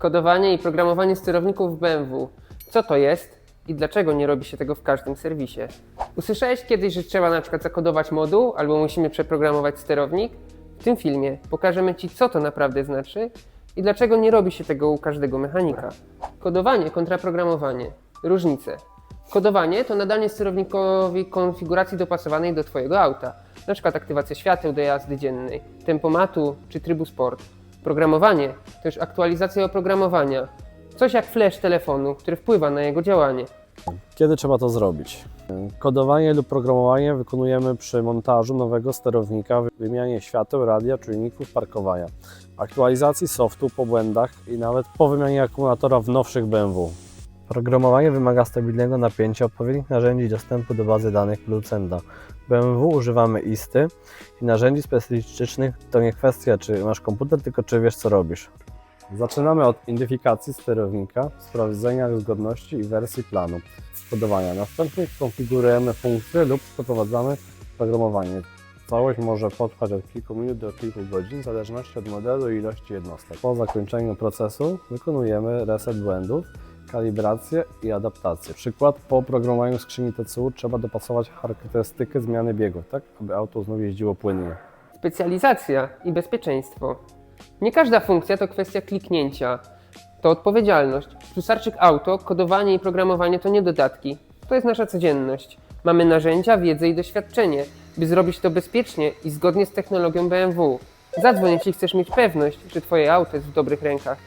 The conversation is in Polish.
Kodowanie i programowanie sterowników BMW. Co to jest i dlaczego nie robi się tego w każdym serwisie? Usłyszałeś kiedyś, że trzeba na przykład zakodować moduł albo musimy przeprogramować sterownik? W tym filmie pokażemy Ci, co to naprawdę znaczy i dlaczego nie robi się tego u każdego mechanika. Kodowanie kontra programowanie. Różnice. Kodowanie to nadanie sterownikowi konfiguracji dopasowanej do Twojego auta, np. aktywacja świateł do jazdy dziennej, tempomatu czy trybu sport. Programowanie to już aktualizacja oprogramowania, coś jak flash telefonu, który wpływa na jego działanie. Kiedy trzeba to zrobić? Kodowanie lub programowanie wykonujemy przy montażu nowego sterownika, wymianie świateł, radia, czujników, parkowania, aktualizacji softu po błędach i nawet po wymianie akumulatora w nowszych BMW. Programowanie wymaga stabilnego napięcia, odpowiednich narzędzi dostępu do bazy danych producenta. W BMW używamy ISTY i narzędzi specjalistycznych to nie kwestia, czy masz komputer, tylko czy wiesz, co robisz. Zaczynamy od identyfikacji sterownika, sprawdzenia zgodności i wersji planu kodowania. Następnie konfigurujemy funkcje lub przeprowadzamy programowanie. Całość może potrwać od kilku minut do kilku godzin w zależności od modelu i ilości jednostek. Po zakończeniu procesu wykonujemy reset błędów, kalibrację i adaptację. Przykład, po oprogramowaniu skrzyni TCU trzeba dopasować charakterystykę zmiany biegów, tak aby auto znów jeździło płynnie. Specjalizacja i bezpieczeństwo. Nie każda funkcja to kwestia kliknięcia, to odpowiedzialność. Plusarczyk Auto, kodowanie i programowanie to nie dodatki, to jest nasza codzienność. Mamy narzędzia, wiedzę i doświadczenie, by zrobić to bezpiecznie i zgodnie z technologią BMW. Zadzwoń, jeśli chcesz mieć pewność, że Twoje auto jest w dobrych rękach.